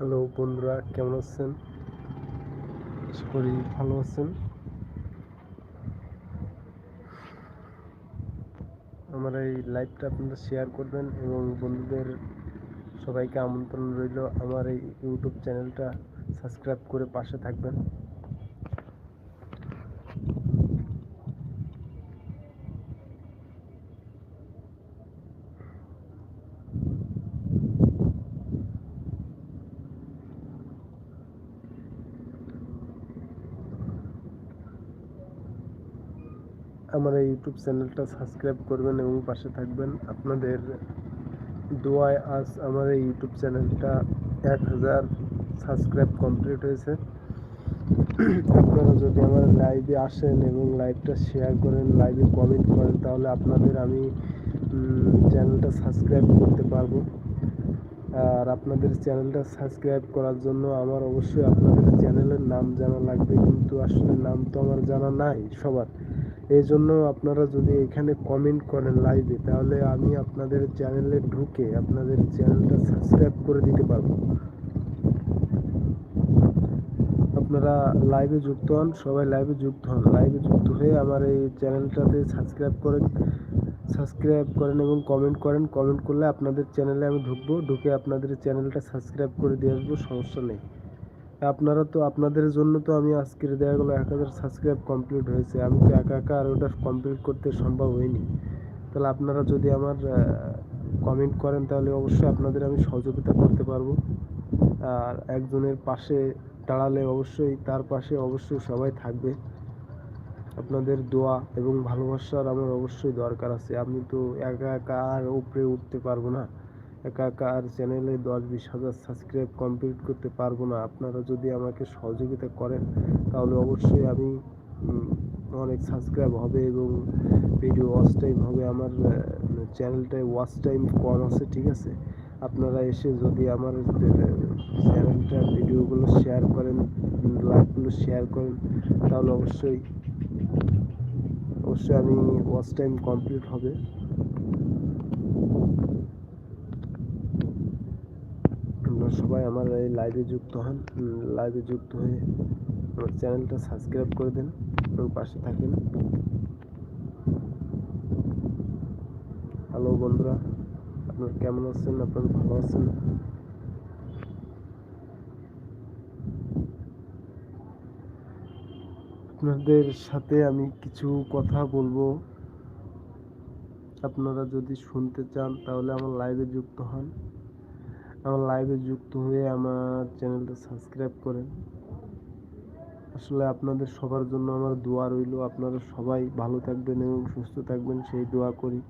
Hello বন্ধুরা, কেমন আছেন? আশা করি ভালো আছেন। আমার এই লাইভটা আপনারা শেয়ার করবেন এবং বন্ধুদের সবাইকে আমন্ত্রণ রইল। আমার এই ইউটিউব চ্যানেলটা সাবস্ক্রাইব করে পাশে থাকবেন। আমার এই ইউটিউব চ্যানেলটা সাবস্ক্রাইব করবেন এবং পাশে থাকবেন। আপনাদের দোয়ায় আজ আমার এই ইউটিউব চ্যানেলটা এক হাজার সাবস্ক্রাইব কমপ্লিট হয়েছে। আপনারা যদি আমার লাইভে আসেন এবং লাইভটা শেয়ার করেন লাইভে কমেন্ট করেন, তাহলে আপনাদের আমি চ্যানেলটা সাবস্ক্রাইব করতে পারব। আর আপনাদের চ্যানেলটা সাবস্ক্রাইব করার জন্য আমার অবশ্যই আপনাদের চ্যানেলের নাম জানা লাগবে, কিন্তু আসলে নাম তো আমার জানা নাই সবার। এই জন্য আপনারা যদি এখানে কমেন্ট করেন লাইভে তাহলে আমি আপনাদের চ্যানেলে ঢুকে আপনাদের চ্যানেলটা সাবস্ক্রাইব করে দিতে পারব। আপনারা লাইভে যুক্ত হন, সবাই লাইভে যুক্ত হন। লাইভে যুক্ত হয়ে আমার এই চ্যানেলটাতে সাবস্ক্রাইব করেন সাবস্ক্রাইব করেন এবং কমেন্ট করেন। কমেন্ট করলে আপনাদের চ্যানেলে আমি ঢুকবো, ঢুকে আপনাদের চ্যানেলটা সাবস্ক্রাইব করে দিয়ে আসব, সমস্যা নেই। আপনারা তো আপনাদের জন্য তো আমি আজকের দেওয়া গেলো এক হাজার সাবস্ক্রাইব কমপ্লিট হয়েছে। আমি তো একা একা আর ওটা কমপ্লিট করতে সম্ভব হয়নি। তাহলে আপনারা যদি আমার কমেন্ট করেন তাহলে অবশ্যই আপনাদের আমি সহযোগিতা করতে পারব। আর একজনের পাশে দাঁড়ালে অবশ্যই, তার পাশে অবশ্যই সবাই থাকবে। আপনাদের দোয়া এবং ভালোবাসার আমার অবশ্যই দরকার আছে। আমি তো একা একা আর উপরে উঠতে পারব না। একা একা আর চ্যানেলে দশ বিশ হাজার সাবস্ক্রাইব কমপ্লিট করতে পারব না। আপনারা যদি আমাকে সহযোগিতা করেন, তাহলে অবশ্যই আমি অনেক সাবস্ক্রাইব হবে এবং ভিডিও ওয়াচ টাইম হবে আমার চ্যানেলটায় ওয়াচ টাইম কম আছে, ঠিক আছে? আপনারা এসে যদি আমার চ্যানেলটার ভিডিওগুলো শেয়ার করেন লাইভগুলো শেয়ার করেন, তাহলে অবশ্যই অবশ্যই আমি ওয়াচ টাইম কমপ্লিট হবে। আপনারা সবাই আমার এই লাইভে যুক্ত হন। লাইভে যুক্ত হয়ে আমার চ্যানেলটা সাবস্ক্রাইব করে দেন এবং পাশে থাকেন। হ্যালো বন্ধুরা, আপনারা কেমন আছেন? আপনারা ভালো আছেন? আপনাদের সাথে আমি কিছু কথা বলব। আপনারা যদি শুনতে চান, তাহলে আমার লাইভে যুক্ত হন। আমার লাইভে যুক্ত হয়ে আমার চ্যানেলটা সাবস্ক্রাইব করেন। আসলে আপনাদের সবার জন্য আমার দোয়া রইল। আপনারা সবাই ভালো থাকবেন এবং সুস্থ থাকবেন, সেই দোয়া করি।